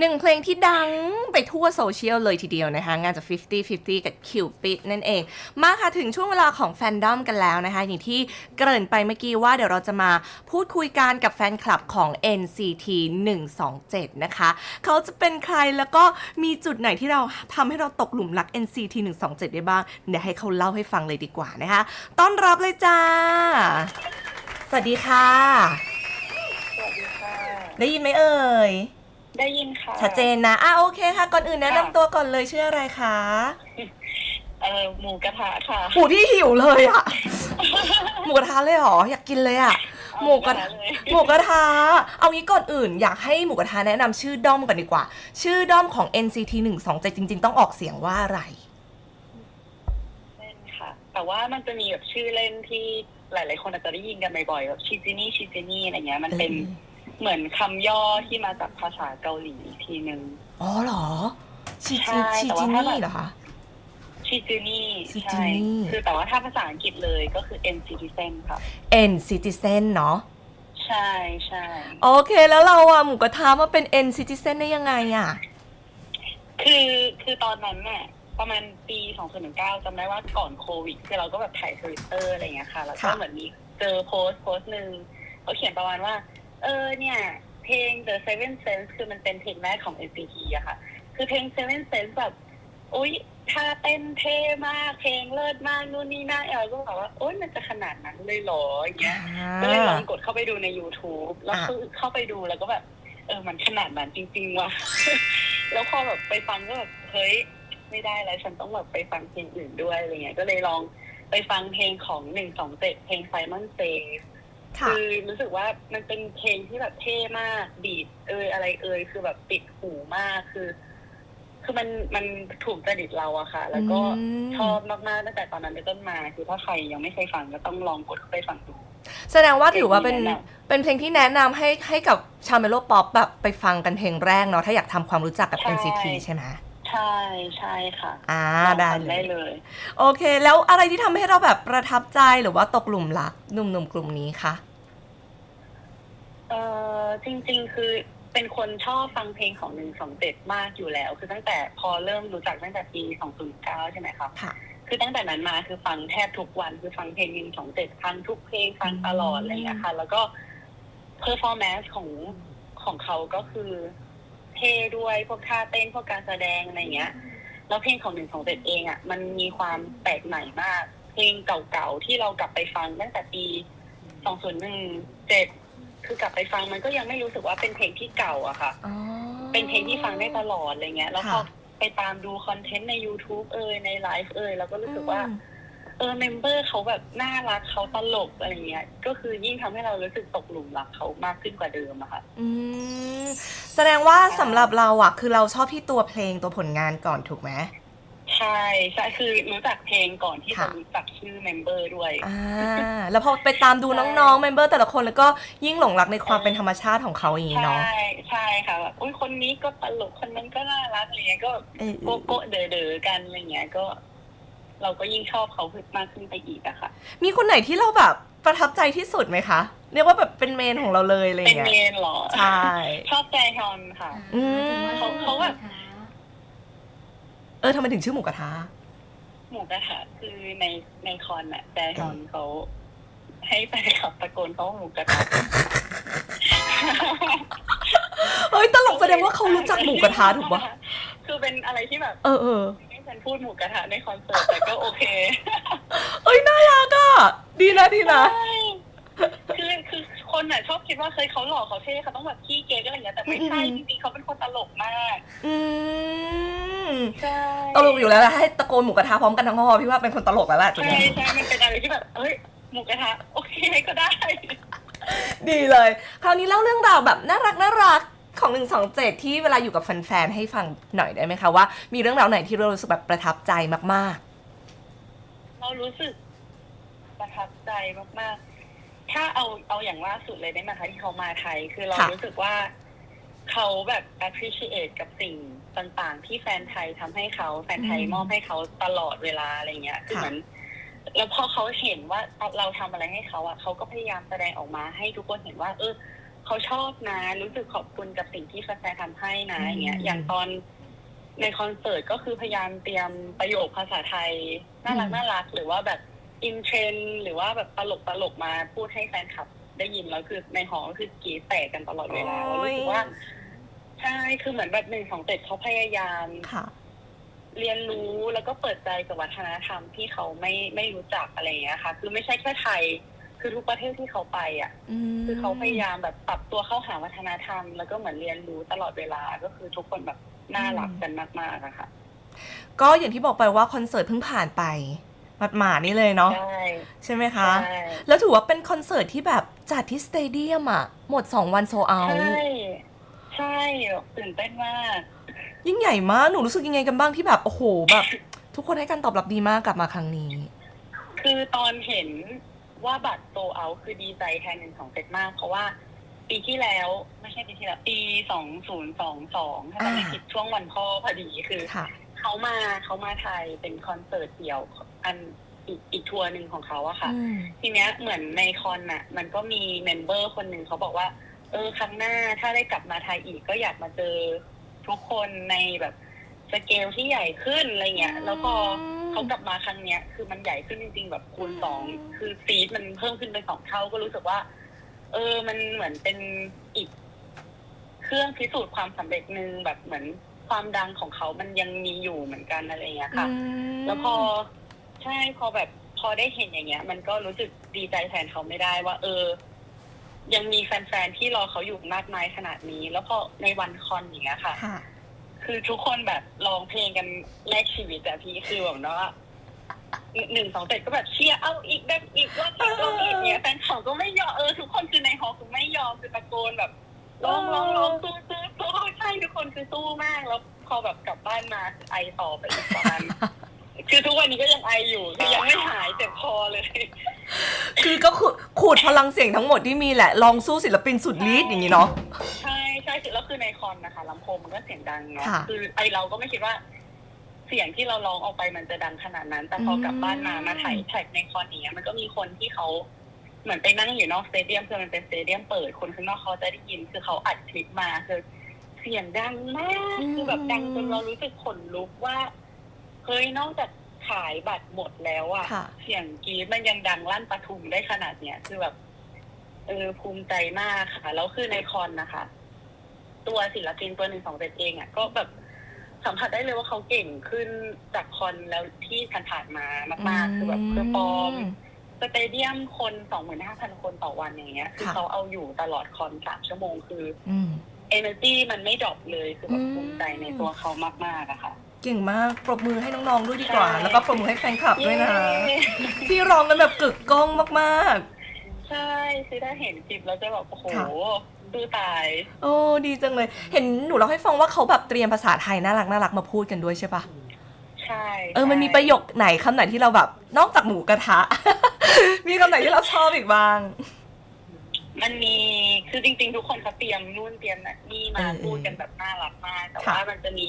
หนึ่งเพลงที่ดังไปทั่วโซเชียลเลยทีเดียวนะคะ งานจาก 50-50 กับ Cupid นั่นเอง มาค่ะถึงช่วงเวลาของแฟนดอมกันแล้วนะคะ อย่างที่เกริ่นไปเมื่อกี้ว่าเดี๋ยวเราจะมาพูดคุยกันกับแฟนคลับของ NCT 127 นะคะ เขาจะเป็นใครแล้วก็มีจุดไหนที่เราทำให้เราตกหลุมรัก NCT 127 ได้บ้าง เดี๋ยวให้เขาเล่าให้ฟังเลยดีกว่านะคะ ต้อนรับเลยจ้า สวัสดีค่ะ สวัสดีค่ะ ได้ยินไหมเอ่ย ได้ยินค่ะ ชัดเจนนะอะโอเคค่ะ ก่อนอื่นแนะนำค่ะตัวก่อนเลยชื่ออะไรคะเอ่อหมูกระทะค่ะ หมูที่หิวเลยอะหมูกระทะเลยเหรอ อยากกินเลยอะหมูกระทะเลยหมูกระทะเอางี้ก่อนอื่น อยากให้หมูกระทะแนะนำชื่อด้อมก่อนดีกว่า ชื่อด้อมของ NCT 127 จริง ๆ ต้องออกเสียงว่าอะไรเล่นค่ะแต่ว่ามันจะมีแบบชื่อเล่นที่หลาย ๆ คนอาจจะได้ยินกันบ่อยๆแบบชิจินี่ชิจินี่อะไรเงี้ยมันเป็น เหมือนคำย่อที่มาจากภาษาเกาหลีอีกทีนึง อ๋อเหรอชิใช่จิชิแต่จิว่าถ้านี่แบบเหรอคะ ชิจินี่ชิจิใช่นี่คือแต่ว่าถ้าภาษาอังกฤษเลยก็คือ N citizen ค่ะ N Citizen เนาะใช่ใช่โอเคแล้วเราอะหมูกระทะมาเป็น N Citizen ได้ยังไงอะคือคือตอนนั้นเนี่ยประมาณปี 2019จำได้ว่าก่อนโควิด คือเราก็แบบถ่ายทวิตเตอร์อะไรเงี้ยค่ะ แล้วก็เหมือนมีเจอโพสต์โพสต์หนึ่งเขาเขียนประมาณว่า เออเนี่ย เพลง The Seven Sense คือมันเป็นเพลงแรกของ NCT อะค่ะ คือเพลง Seven Sense แบบอุ๊ยท่าเต้นเท่มาก เพลงเลิศมากนู่นนี่นั่นเราก็บอกว่า โอ๊ยมันจะขนาดนั้นเลยเหรออย่างเงี้ยก็เลยลองกดเข้าไปดูใน YouTube แล้วอะคือเข้าไปดูแล้วก็แบบ เออมันขนาดนั้นจริง ๆ ว่ะ แล้วพอแบบไปฟังก็แบบเฮ้ยไม่ได้แล้วฉันต้องแบบไปฟังเพลงอื่นด้วยอะไรเงี้ยก็เลยลองไปฟังเพลงของหนึ่งสองเจ็ดเพลง Simon Says ค่ะ คือรู้สึกว่ามันเป็นเพลงที่แบบเท่มากบีดเอยอะไรเอยคือแบบติดหูมากคือ คือมันมันถูกจริตเราอะค่ะ แล้วก็อืมชอบมากๆตั้งแต่ตอนนั้นเป็นต้นมา คือถ้าใครยังไม่เคยฟังก็ต้องลองกดเข้าไปฟังดู แสดงว่าถือว่าเป็นเพลงที่แนะนเป็นเพลงที่แนะนำให้ให้กับชาวเมโลป๊อปแบบไปฟังกันเพลงแรกเนาะถ้าอยากทำความรู้จักกับใช่ NCT ใช่ไหมใช่ใช่ค่ะ อ่าลองได้ฟังเลได้ยเลย โอเค แล้วอะไรที่ทำให้เราแบบประทับใจหรือว่าตกหลุมรักหนุ่มๆกลุ่มนี้คะ เออจริง ๆ คือเป็นคนชอบฟังเพลงของหนึ่งสองเจ็ดมากอยู่แล้ว คือตั้งแต่พอเริ่มรู้จักตั้งแต่ปีสองศูนย์เก้าใช่ไหมคะค่ะ คือตั้งแต่นั้นมาคือฟังแทบทุกวันคือฟังเพลงหนึ่งสองเจ็ดฟังทุกเพลงฟังตลอดอะไรอย่างเงี้ยค่ะ แล้วก็เพอร์ฟอร์แมนซ์ของของเขาก็คือเท่ด้วยพวกท่าเต้นพวกการแสดงอะไรอย่างเงี้ย แล้วเพลงของหนึ่งสองเจ็ดเองอะมันมีความแปลกใหม่มาก เพลงเก่าๆที่เรากลับไปฟังตั้งแต่ปีสองศูนย์หนึ่งเจ็ด คือกลับไปฟังมันก็ยังไม่รู้สึกว่าเป็นเพลงที่เก่าอะค่ะ อ๋อ เป็นเพลงที่ฟังได้ตลอดอะไรเงี้ย แล้วพอค่ะ ไปตามดูคอนเทนต์ใน YouTube เอยในไลฟ์เอยแล้วก็รู้สึกว่า อืมเออเมมเบอร์เขาแบบน่ารักเขาตลกอะไรเงี้ย ก็คือยิ่งทำให้เรารู้สึกตกหลุมรักเขามากขึ้นกว่าเดิมอะค่ะ อืมแสดงว่าสำหรับเราอะคือเราชอบที่ตัวเพลงตัวผลงานก่อนถูกไหม ใช่ใช่คือรู้จักเพลงก่อนที่ค่ะจะรู้จักชื่อเมมเบอร์ด้วย อ่าแล้วพอไปตามดูน้องๆเมมเบอร์แต่ละคนแล้วก็ยิ่งหลงรักในความเป็นธรรมชาติของเขาอย่างนี้ใช่เนาะใช่ค่ะแบบอุ้ยคนนี้ก็ตลกคนนั้นก็น่ารักอะไรเงี้ยก็เออ โกโก้เด๋อๆกันอะไรเงี้ยก็ เราก็ยิ่งชอบเขาขึ้นมากขึ้นไปอีกอะค่ะ มีคนไหนที่เราแบบประทับใจที่สุดไหมคะ เรียกว่าแบบเป็นเมนของเราเลยอะไรอเป็นย่างเมเงี้ยนเหรอ ใช่ ชอบใจฮอนค่ะ อืม เขาเขาแบบ เออทำไมถึงชื่อหมูกระทะ หมูกระทะคือในในคอนอะใจฮอนเขาให้แฟนคลับตะโกนเขาว่าหมูกระทะ เฮ้ยตลกแสดงว่าเขารู้จักหมูกระทะถูกปะคือเป็นอะไรที่แบบเออเออไม่ฉันพูดหมูกระทะในคอนเสิร์ตแต่ก็โอเคเอ้ยน่ารักอะดีนะดีนะใช่คือคือคนอะชอบคิดว่าเคยเขาหล่อเขาเท่เขาต้องแบบขี้เก๊กอะไรอย่างเงี้ยแต่ไม่ใช่อืมจริงๆเขาเป็นคนตลกมาก อืมใช่ ตลกอยู่แล้วนะให้ตะโกนหมูกระทะพร้อมกันทั้งหอพี่ว่าเป็นคนตลกแล้วแหละจุดใช่นี้ ใช่มันเป็นอะไรที่แบบเอ้ยหมูกระทะโอเคก็ได้ ดีเลย คราวนี้เล่าเรื่องราวแบบน่ารักน่ารักของหนึ่งสองเจ็ดที่เวลาอยู่กับแฟนๆ ให้ฟังหน่อยได้ไหมคะว่า มีเรื่องราวไหนที่เรารู้สึกแบบประทับใจมากเรารู้สึกประทับใจมากๆ ถ้าเอาเอาอย่างล่าสุดเลยได้ไหมคะที่เขามาไทย คือเราค่ะรู้สึกว่าเขาแบบ appreciate กับสิ่ง ต่างๆ ที่แฟนไทยทำให้เขาแฟนไทยมอบให้เขาตลอดเวลาอะไรเงี้ยคือเหมือนแล้วพอเขาเห็นว่าเราทำอะไรให้เขาอะเขาก็พยายามแสดงออกมาให้ทุกคนเห็นว่า เออเขาชอบนะ รู้สึกขอบคุณกับสิ่งที่แฟนๆทำให้นะอืมอย่างเงี้ย อย่างตอนในคอนเสิร์ตก็คือพยายามเตรียมประโยคภาษาไทย น่ารักน่ารักหรือว่าแบบอินเทรนหรือว่าแบบตลกตลกๆมาพูดให้แฟนคลับได้ยินแล้วคือในหอก็คือกรีดแตกกันตลอดเวลาแล้วรู้สึกว่า ใช่คือเหมือนแบบหนึ่งสองเจ็ดเขาพยายาม ค่ะ เรียนรู้แล้วก็เปิดใจกับวัฒนธรรมที่เขาไม่ไม่รู้จักอะไรอย่างเงี้ยค่ะ คือไม่ใช่แค่ไทย คือทุกประเทศที่เขาไปอะ มคือเขาพยายามแบบปรับตัวเข้าหาวัฒนธรรม แล้วก็เหมือนเรียนรู้ตลอดเวลาก็คือทุกคนแบบน่ารักกันมากๆอะค่ะ ก็อย่างที่บอกไปว่าคอนเสิร์ตเพิ่งผ่านไปหมาดๆนี่เลยเนาะใช่ใช่ไหมคะ ใช่แล้วถือว่าเป็นคอนเสิร์ตที่แบบจัดที่สเตเดียมอะหมด 2 วันโซเอา ใช่ ใช่แบบตื่นเต้นมาก ยิ่งใหญ่มาก หนูรู้สึกยังไงกันบ้างที่แบบโอ้โหแบบทุกคนให้การตอบรับดีมากกลับมาครั้งนี้ คือตอนเห็นว่าบัตรโซเอาคือดีใจแทนหนึ่งสองเจ็ดมาก เพราะว่าปีที่แล้วไม่ใช่ปีที่แล้วปีสองศูนย์สองสองถ้าจำไม่ผิดช่วงวันพ่อพอดีคือค่ะ เขามาเขามาไทยเป็นคอนเสิร์ตเดี่ยวอันอีกอีกทัวร์หนึ่งของเขาอะค่ะ อืมทีเนี้ยเหมือนในคอนน่ะมันก็มีเมมเบอร์คนหนึ่งเขาบอกว่า เออครั้งหน้าถ้าได้กลับมาไทยอีกก็อยากมาเจอทุกคนในแบบสเกลที่ใหญ่ขึ้นอะไรเงี้ย แล้วพอเขากลับมาครั้งเนี้ย คือมันใหญ่ขึ้นจริง ๆ แบบคูณสองคือซีดมันเพิ่มขึ้นเป็นสองเท่าก็รู้สึกว่า เออมันเหมือนเป็นอีก เครื่องพิสูจน์ความสำเร็จหนึ่งแบบเหมือนความดังของเขามันยังมีอยู่เหมือนกันอะไรเงี้ยค่ะอืมแล้วพอใช่พอแบบพอได้เห็นอย่างเงี้ย มันก็รู้สึกดีใจแทนเขาไม่ได้ว่า เออ ยังมีแฟนๆที่รอเขาอยู่มากมายขนาดนี้ แล้วพอในวันคอนอย่างเงี้ยค่ะ ค่ะ คือทุกคนแบบร้องเพลงกันแลกชีวิตอะพี่คือแบบเนาะหนึ่งสองเจ็ดก็แบบเชียร์เอาอีกแบบอีกรอบอีกรอบอีกเนี้ยแฟนเขาก็ไม่ยอมเออทุกคนคือในฮอลล์คือไม่ยอมคือตะโกนแบบร้องร้องร้องสู้สู้สู้ใช่ทุกคนคือสู้มากแล้วพอแบบกลับบ้านมาคือไอต่อไปอีกประมาณคือทุกวันนี้ก็ยังไออยู่คือยังไม่หายเจ็บคอเลย คือก็ขูดขูดพลังเสียงทั้งหมดที่มีแหละ ลองสู้ศิลปินสุดฤทธิ์อย่างนี้เนาะ ใช่ใช่แล้วคือในคอนนะคะลำโพงมันก็เสียงดังเนาะค่ะ คือไอเราก็ไม่คิดว่า เสียงที่เราร้องออกไปมันจะดังขนาดนั้น แต่พอกลับบ้านมาอืมมาถ่ายแท็กในคอนนี้ยมันก็มีคนที่เขาเหมือนไปนั่งอยู่นอกสเตเดียมคือมันเป็นสเตเดียมเปิดคนข้างนอกเขาจะได้ยิน คือเขาอัดคลิปมาคือเสียงดังมาก คือแบบดังจนเรารู้สึกขนลุกว่าเฮ้ยนอกจาก ขายบัตรหมดแล้วอะค่ะ เสียงกรีดมันยังดังลั่นปทุมได้ขนาดเนี้ยคือแบบเออภูมิใจมากค่ะแล้วคือในคอนนะคะ ตัวศิลปินตัวหนึ่งสองเจ็ดเองอะก็แบบสัมผัสได้เลยว่าเขาเก่งขึ้นจากคอนแล้วที่ผ่านๆมามาก ๆ คือแบบคือปลอมสเตเดียมคนสองหมื่นห้าพันคนต่อวันอย่างเงี้ย คือค่ะ เขาเอาอยู่ตลอดคอนสามชั่วโมงคือ อืม เอเนอร์จีมันไม่ดรอปเลย คือแบบอืมภูมิใจในตัวเขามากๆอะค่ะ เก่งมากปรบมือให้น้องๆด้วยดีกว่า ใช่ แล้วก็ปรบมือให้แฟนคลับด้วยนะเย้ที่ร้องกันแบบกึกก้องมาก ใช่คือถ้าเห็นคลิปแล้วจะแบบโอ้โหค่ะ ดูตาย ๆ โอ้ดีจังเลย เห็นหนูเล่าให้ฟังว่าเขาแบบเตรียมภาษาไทยน่ารักน่ารักมาพูดกันด้วยใช่ปะใช่เออมันมีประโยคไหนคำไหนที่เราแบบนอกจากหมูกระทะ มีคำไหนที่เราชอบอีกบ้าง มันมีคือจริง ๆ ทุกคนเขาเตรียมนู่นเตรียมนี่มาเออพูดกันแบบน่ารักมาก แต่ค่ะ ว่ามันจะมี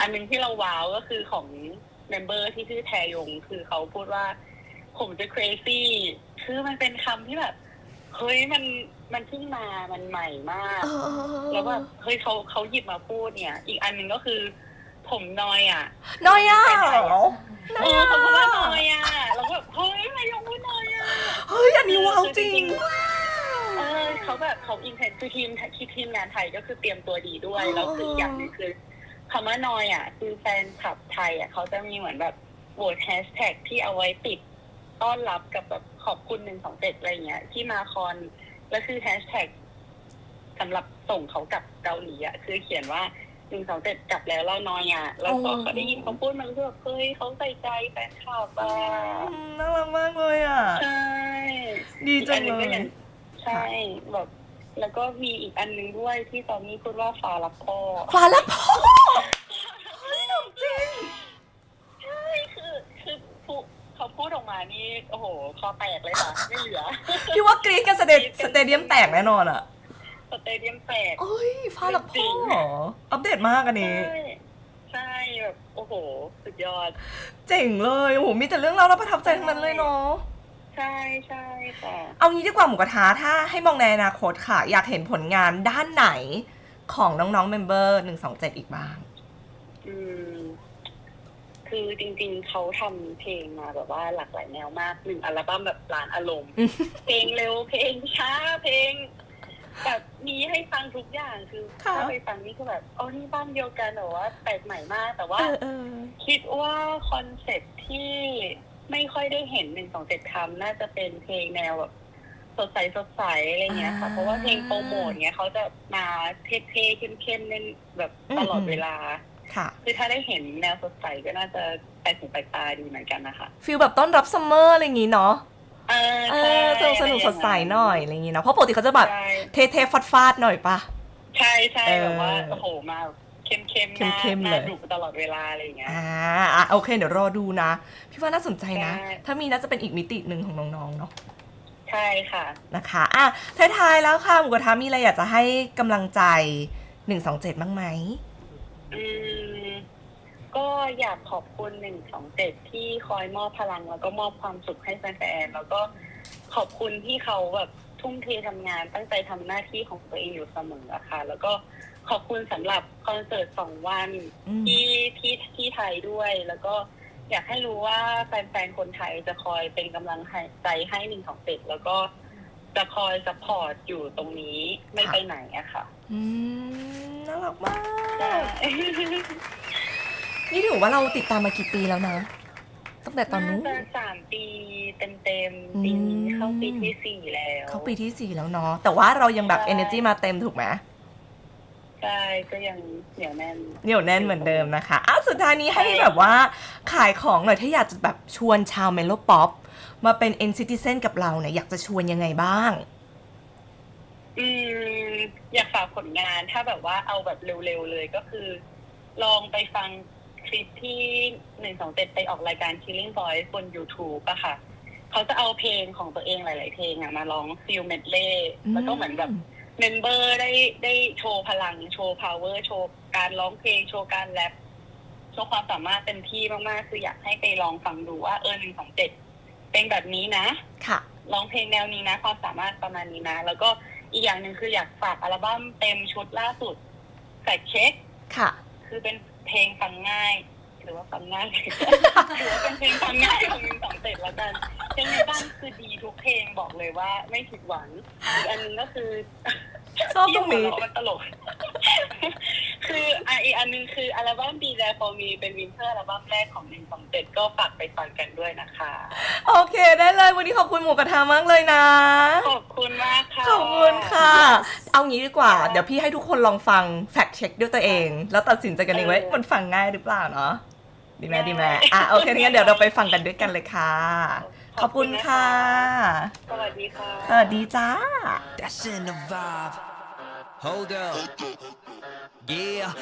อันหนึงที่เราว้าวก็คือของเมมเบอร์ที่ชื่อแทยง คือเขาพูดว่าผมจะ crazy คือมันเป็นคำที่แบบ เฮ้ยมันมันเพิ่งมามันใหม่มาก เออแล้วแบบเฮ้ยเขาเขาหยิบมาพูดเนี่ย อีกอันหนึ่งก็คือ ผมนอยอะ น้อยอะเออเขาพูดว่านอยอะแล้วแบบเฮ้ยนายงพูดนอยอะ เฮ้ยอันนี้ว้าวจริง เออเขาแบบเขาอินเทนคือทีมทีทีมงานไทยก็คือเตรียมตัวดีด้วยอ๋อแล้วคืออีกอย่างหนึงคือ คำว่านอยอะ คือแฟนคลับไทยอะเขาจะมีเหมือนแบบโหวตแฮชแท็กที่เอาไว้ติด ต้อนรับกับแบบขอบคุณหนึ่งสองเจ็ดอะไรเงี้ย ที่มาคอนแล้วคือแฮชแท็กสำหรับส่งเขากลับเกาหลีอะคือเขียนว่าหนึ่งสองเจ็ดกลับแล้วเรานอยอะแล้วพอเขาได้ยินเขาพูดมันก็แบบเฮ้ยเขาใส่ใจแฟนคลับอะอืมน่ารักมากเลยอะใช่ดีจังอีกอันหเลนึ่ก็ยอย่างใช่แบบแล้วก็มีอีกอันหนึ่งด้วยที่ตอนนี้พูดว่าฟ้ารักพ่อฟ้าละพ่อเฮ้ยหนุ่มจริง ใช่คือคือพูเขาพูดออกมานี่ โอ้โหคอแตกเลยค่ะ ไม่เหลือ พี่ว่ากรี๊ดกันสเตสเตเดียมแตกแน่นอนอะสเตเดียมแตกเอ้ยฟ้าละจพ่ริอง เหรออัปเดตมากอันนี้ ใช่ใช่แบบโอ้โห สุดยอด เจ๋งเลยโอ้โหมีแต่เรื่องราวน่าประทับใจทั้งนั้นเลยเนาะใช่ใช่ค่ะ เอางี้ดีกว่าหมูกระทะถ้าให้มองในอนาคตค่ะ อยากเห็นผลงานด้านไหนของน้องๆเมมเบอร์หนึ่งสองเจ็ดอีกบ้างอืม คือจริงๆ เขาทำเพลงมาแบบว่าหลากหลายแนวมากหนึ่งอัลบั้มแบบร้านอารมณ์อืมเพลงเร็วเพลงช้าเพลงแบบมีให้ฟังทุกอย่างคือค่ะถ้าไปฟังนี่คือแบบอ๋อนี่บ้านเดียวกันแต่ว่าแปลกใหม่มาก แต่ว่าเออเออคิดว่าคอนเซ็ปต์ที่ไม่ค่อยได้เห็นหนึ่งสองเจ็ดทำน่าจะเป็นเพลงแนวแบบสดใสสดใสอะไรเงี้ยค่ะ เพราะว่าเพลงโปรโมทเงี้ยเขาจะมาเท่ๆเข้มๆเน้นแบบตลอดเวลา ค่ะ คือถ้าได้เห็นแนวสดใสก็น่าจะไปถึงไปลายตาดีเหมือนกันนะคะฟิลแบบต้อนรับซัมเมอร์อะไรอย่างงี้เนาะเออเอใช่อสนุกสนุกสดใสหน่อยอะไรอย่างงี้เนาะเพราะปกติเขาจะแบบใช่เท่ๆฟาดฟาดๆหน่อยปะใช่ใช่เออแบบว่าโอ้โหมาเข้มเข้มๆหน้าเข้มๆหเลน้ายดุตลอดเวลาอะไรอย่างเงี้ยอ่าอะโอเคเดี๋ยวรอดูนะ พี่ว่าน่าสนใจนะใช่ถ้ามีน่าจะเป็นอีกมิติหนึ่งของน้องๆเนาะใช่ค่ะนะคะอะท้ายๆแล้วค่ะหมูกระทะมีอะไรอยากจะให้กำลังใจหนึ่งสองเจ็ดบ้างไหม อืมก็อยากขอบคุณหนึ่งสองเจ็ดที่คอยมอบพลังแล้วก็มอบความสุขให้แฟนๆแล้วก็ขอบคุณที่เขาแบบทุ่มเททำงานตั้งใจทำหน้าที่ของตัวเองอยู่เสมออะค่ะ แล้วก็ขอบคุณสำหรับคอนเสิร์ตสองวันอืม ที่ที่ที่ไทยด้วย แล้วก็อยากให้รู้ว่าแฟนๆคนไทยจะคอยเป็นกำลังใจให้หนึ่งสองเจ็ดแล้วก็จะคอยสปอร์ตอยู่ตรงนี้ไม่ไปไหนอะค่ะ อืมน่ารักมากใช่นี่ถือว่าเราติดตามมากี่ปีแล้วนะ ตั้งแต่ตอนนู้นาจะสามปีเต็มเต็มๆอืมปีนี้เข้าปีที่สี่แล้วเขาปีที่สี่แล้วเนาะ แต่ว่าเรายังแบบใช่ energy มาเต็มถูกไหม ใช่ก็ยังเหนียวแน่น เหนียวแน่นเหมือนเดิมนะคะอ้าวสุดท้ายนี้ให้ใช่แบบว่าขายของหน่อยถ้าอยากจะแบบชวนชาวเมโลป๊อปมาเป็น N Citizen กับเราเนี่ยอยากจะชวนยังไงบ้าง อืมอยากฝากผลงานถ้าแบบว่าเอาแบบเร็วๆเลยก็คือ ลองไปฟังคลิปที่หนึ่งสองเจ็ดไปออกรายการ Killing Voice บน YouTube อะค่ะ เขาจะเอาเพลงของตัวเองหลาย ๆ เพลงอะมาร้องฟิลเมดเล่แล้วก็เหมือนแบบเมมเบอร์ได้ได้โชว์พลังโชว์ power โชว์การร้องเพลงโชว์การแรปโชว์ความสามารถเต็มที่มาก ๆ คืออยากให้ไปลองฟังดูว่าเออหนึ่งสองเจ็ดเป็นแบบนี้นะ ค่ะ ร้องเพลงแนวนี้นะความสามารถประมาณนี้นะ แล้วก็อีกอย่างหนึ่งคืออยากฝากอัลบั้มเต็มชุดล่าสุดแฟกเช็คค่ะ คือเป็นเพลงฟังง่าย หรือว่าฟังง่ายถือว่าเป็นเพลงฟังง่ายของมินสองเจ็ดแล้วกันเพลงในบ้านคือดีทุกเพลงบอกเลยว่าไม่ผิดหวังอีกอันนึงก็คือ ชอบตรงนี้ที่หัวเราะมันตลก คืออะอีกอันนึงคืออัลบั้ม Be There For Me เป็นวินเทอร์อัลบั้มแรกของมินสองเจ็ดก็ฝากไปฟังกันด้วยนะคะ โอเคได้เลยวันนี้ขอบคุณหมูกระทะมากเลยนะ ขอบคุณมากค่ะ ขอบคุณค่ะ เอางี้ดีกว่า เดี๋ยวพี่ให้ทุกคนลองฟังแฟกเช็คด้วยตัวเอง แล้วตัดสินใจกันเองว่ามันฟังง่ายหรือเปล่าเนาะดีไหมดีไหมอะโอเคงั้นเดี๋ยวเราไปฟังกันด้วยกันเลยค่ะ ขอบคุณค่ะ สวัสดีค่ะ สวัสดีจ้า That's in the vibe. Hold up. Yeah,